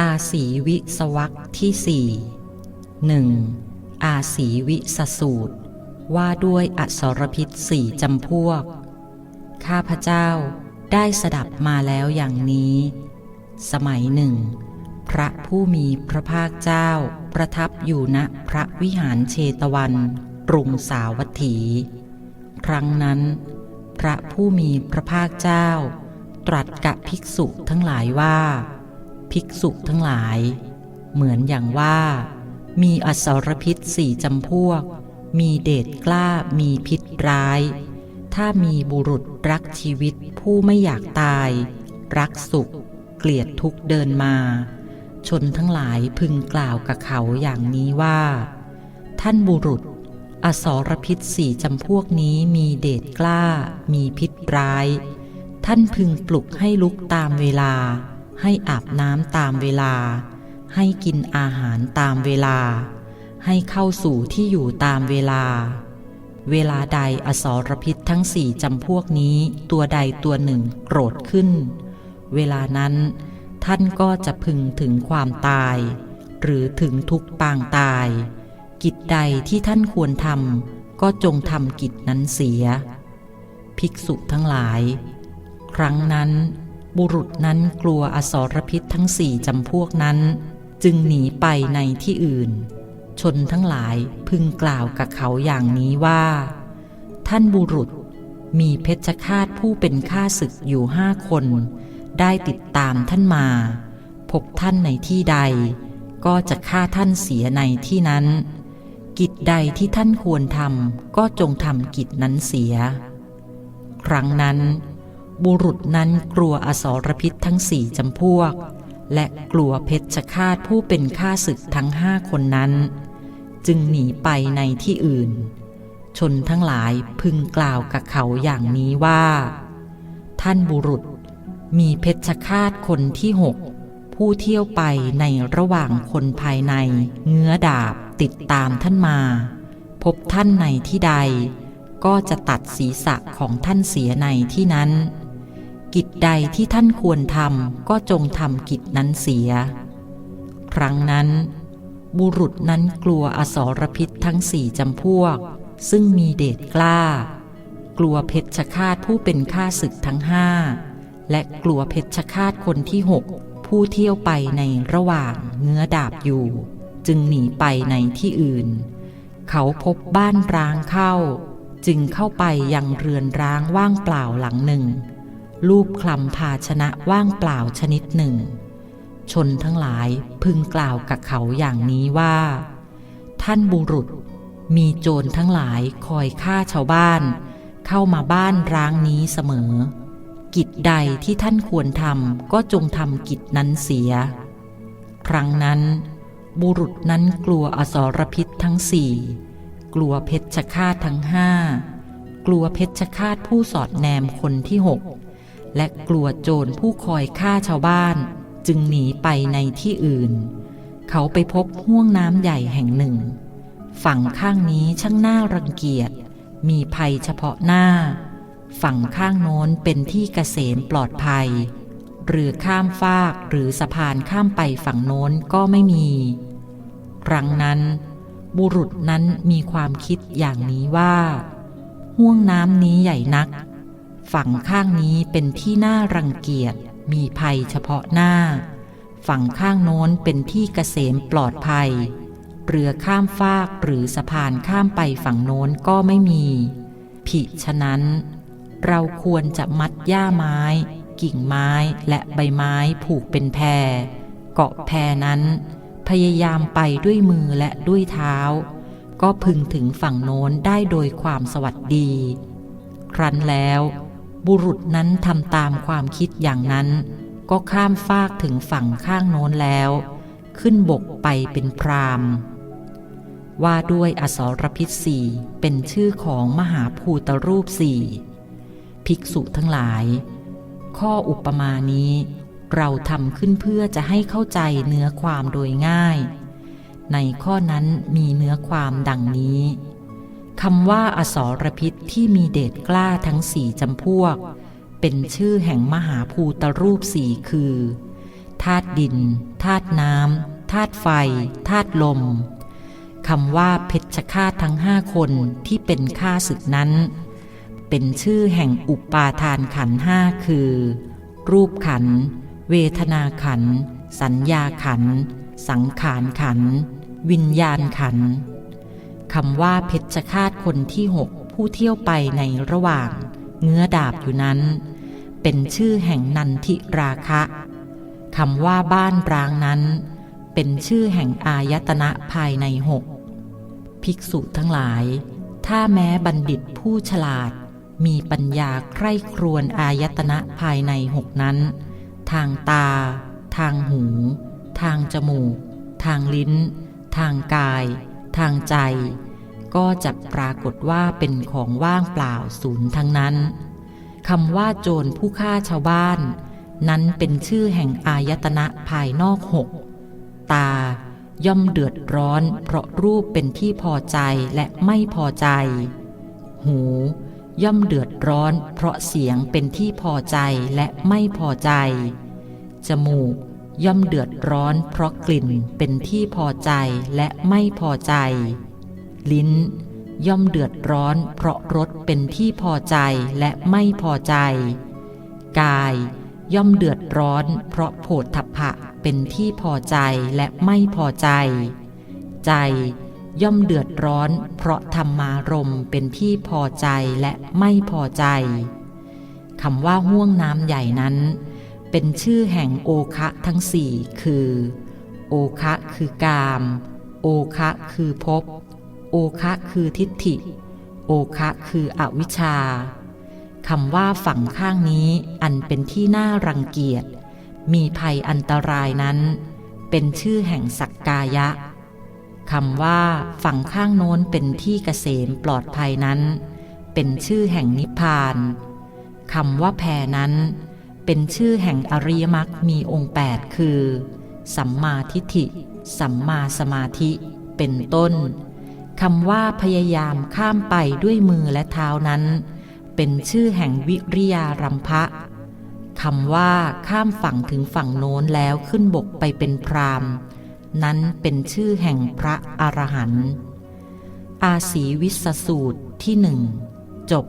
อาศีวิสวักที่สี่หนึ่งอาศีวิสสูตร ว่าด้วยอสรพิษสี่จำพวก ข้าพเจ้าได้สดับมาแล้วอย่างนี้ สมัยหนึ่ง พระผู้มีพระภาคเจ้าประทับอยู่ณพระวิหารเชตวันกรุงสาวัตถี ครั้งนั้น พระผู้มีพระภาคเจ้า ตรัสกับภิกษุทั้งหลายว่า ภิกษุทั้งหลาย เหมือนอย่างว่า มีอสรพิษสี่จำพวก มีเดชกล้ามีพิษร้าย ถ้ามีบุรุษรักชีวิตผู้ไม่อยากตาย รักสุข เกลียดทุกข์เดินมา ชนทั้งหลายพึงกล่าวกับเขาอย่างนี้ว่า ท่านบุรุษ อสรพิษสี่จำพวกนี้มีเดชกล้า มีพิษร้าย ท่านพึงปลุกให้ลุกตามเวลา ให้อาบน้ำตามเวลา ให้กินอาหารตามเวลา ให้เข้าสู่ที่อยู่ตามเวลา เวลาใดอสรพิษทั้งสี่จำพวกนี้ตัวใดตัวหนึ่งโกรธขึ้น เวลานั้น ท่านก็จะพึงถึงความตาย หรือถึงทุกปางตาย กิจใดที่ท่านควรทำก็จงทำกิจนั้นเสีย ภิกษุทั้งหลาย ครั้งนั้น บุรุษนั้นกลัวอสรพิษทั้งสี่จำพวกนั้น จึงหนีไปในที่อื่น ชนทั้งหลายพึงกล่าวกับเขาอย่างนี้ว่า ท่านบุรุษมีเพชฌฆาตผู้เป็นข้าศึกอยู่ห้าคน ได้ติดตามท่านมา พบท่านในที่ใด ก็จะฆ่าท่านเสียในที่นั้น กิจใดที่ท่านควรทำก็จงทำกิจนั้นเสีย ครั้งนั้น บุรุษนั้นกลัวอสรพิษทั้งสี่จำพวก และกลัวเพชฌฆาตผู้เป็นข้าศึกทั้งห้าคนนั้น จึงหนีไปในที่อื่น ชนทั้งหลายพึงกล่าวกับเขาอย่างนี้ว่า ท่านบุรุษมีเพชฌฆาตคนที่หกผู้เที่ยวไปในระหว่างคนภายใน เงื้อดาบติดตามท่านมา พบท่านในที่ใด ก็จะตัดศีรษะของท่านเสียในที่นั้น กิจใดที่ท่านควรทำก็จงทำกิจนั้นเสีย ครั้งนั้น บุรุษนั้นกลัวอสรพิษทั้งสี่จำพวก ซึ่งมีเดชกล้า กลัวเพชฌฆาตผู้เป็นข้าศึกทั้งห้าและกลัวเพชฌฆาตคนที่หกผู้เที่ยวไปในระหว่างเงื้อดาบอยู่ จึงหนีไปในที่อื่น เขาพบบ้านร้างเข้า จึงเข้าไปยังเรือนร้างว่างเปล่าหลังหนึ่ง รูปคลำภาชนะว่างเปล่าชนิดหนึ่ง ชนทั้งหลายพึงกล่าวกับเขาอย่างนี้ว่า ท่านบุรุษมีโจรทั้งหลายคอยฆ่าชาวบ้าน เข้ามาบ้านร้างนี้เสมอ กิจใดที่ท่านควรทำก็จงทำกิจนั้นเสีย ครั้งนั้น บุรุษนั้นกลัวอสรพิษทั้งสี่กลัวเพชฌฆาตทั้งห้ากลัวเพชฌฆาตผู้สอดแนมคนที่หก และกลัวโจรผู้คอยฆ่าชาวบ้าน จึงหนีไปในที่อื่น เขาไปพบห้วงน้ำใหญ่แห่งหนึ่ง ฝั่งข้างนี้ช่างน่ารังเกียจ มีภัยเฉพาะหน้า ฝั่งข้างโน้นเป็นที่เกษมปลอดภัยเรือข้ามฟากหรือสะพานข้ามไปฝั่งโน้นก็ไม่มี ครั้งนั้นบุรุษนั้นมีความคิดอย่างนี้ว่า ห่วงน้ำนี้ใหญ่นัก ฝั่งข้างนี้เป็นที่น่ารังเกียจ มีภัยเฉพาะหน้า ฝั่งข้างโน้นเป็นที่เกษมปลอดภัย เรือข้ามฟากหรือสะพานข้ามไปฝั่งโน้นก็ไม่มี ผิฉะนั้น เราควรจะมัดหญ้าไม้ กิ่งไม้และใบไม้ผูกเป็นแพร เกาะแพรนั้น พยายามไปด้วยมือและด้วยเท้า ก็พึงถึงฝั่งโน้นได้โดยความสวัสดี ครั้นแล้ว บุรุษนั้นทำตามความคิดอย่างนั้น ก็ข้ามฟากถึงฝั่งข้างโน้นแล้ว ขึ้นบกไปเป็นพรามว่าด้วยอสรพิษสี่เป็นชื่อของมหาภูตรูปสี่ภิกษุทั้งหลาย ข้ออุปมานี้ เราทำขึ้นเพื่อจะให้เข้าใจเนื้อความโดยง่าย ในข้อนั้นมีเนื้อความดังนี้ คำว่าอสรพิษที่มีเดชกล้าทั้งสี่จำพวก เป็นชื่อแห่งมหาภูตรูปสี่คือธาตุดินธาตุน้ำธาตุไฟธาตุลมคำว่าเพชฌฆาตทั้งห้าคนที่เป็นข้าศึกนั้น เป็นชื่อแห่งอุปาทานขันห้าคือ รูปขัน เวทนาขัน สัญญาขัน สังขารขัน วิญญาณขัน คำว่าเพชฌฆาตคนที่หกผู้เที่ยวไปในระหว่าง เงื้อดาบอยู่นั้น เป็นชื่อแห่งนันทิราคะคำว่าบ้านร้างนั้น เป็นชื่อแห่งอายตนะภายในหกภิกษุทั้งหลาย ถ้าแม้บัณฑิตผู้ฉลาด มีปัญญาใคร่ครวญอายตนะภายในหกนั้น ทางตา ทางหู ทางจมูก ทางลิ้น ทางกาย ทางใจ ก็จะปรากฏว่าเป็นของว่างเปล่าศูนย์ทั้งนั้นคำว่าโจรผู้ฆ่าชาวบ้าน นั้นเป็นชื่อแห่งอายตนะภายนอกหกตาย่อมเดือดร้อน เพราะรูปเป็นที่พอใจและไม่พอใจ หู ย่อมเดือดร้อน เพราะเสียงเป็นที่พอใจและไม่พอใจ จมูก ย่อมเดือดร้อนเพราะกลิ่นเป็นที่พอใจและไม่พอใจ ลิ้น ย่อมเดือดร้อนเพราะรสเป็นที่พอใจและไม่พอใจ กาย ย่อมเดือดร้อนเพราะโผฏฐัพพะเป็นที่พอใจและไม่พอใจ ใจย่อมเดือดร้อนเพราะธรรมารมเป็นที่พอใจและไม่พอใจคำว่าห่วงน้ำใหญ่นั้น เป็นชื่อแห่งโอคะทั้งสี่คือ โอคะคือกาม โอคะคือภพ โอคะคือทิฏฐิ โอคะคืออวิชชาคำว่าฝั่งข้างนี้อันเป็นที่น่ารังเกียจ มีภัยอันตรายนั้น เป็นชื่อแห่งสักกายะคำว่าฝั่งข้างโน้นเป็นที่เกษมปลอดภัยนั้น เป็นชื่อแห่งนิพพานคำว่าแพรนั้น เป็นชื่อแห่งอริยมรรคมีองค์แปดคือ สัมมาทิฏฐิ สัมมาสมาธิ เป็นต้นคำว่าพยายามข้ามไปด้วยมือและเท้านั้น เป็นชื่อแห่งวิริยารัมภะคำว่าข้ามฝั่งถึงฝั่งโน้นแล้วขึ้นบกไปเป็นพรามนั้นเป็นชื่อแห่งพระอรหันต์อาศีวิสสูตรที่หนึ่งจบ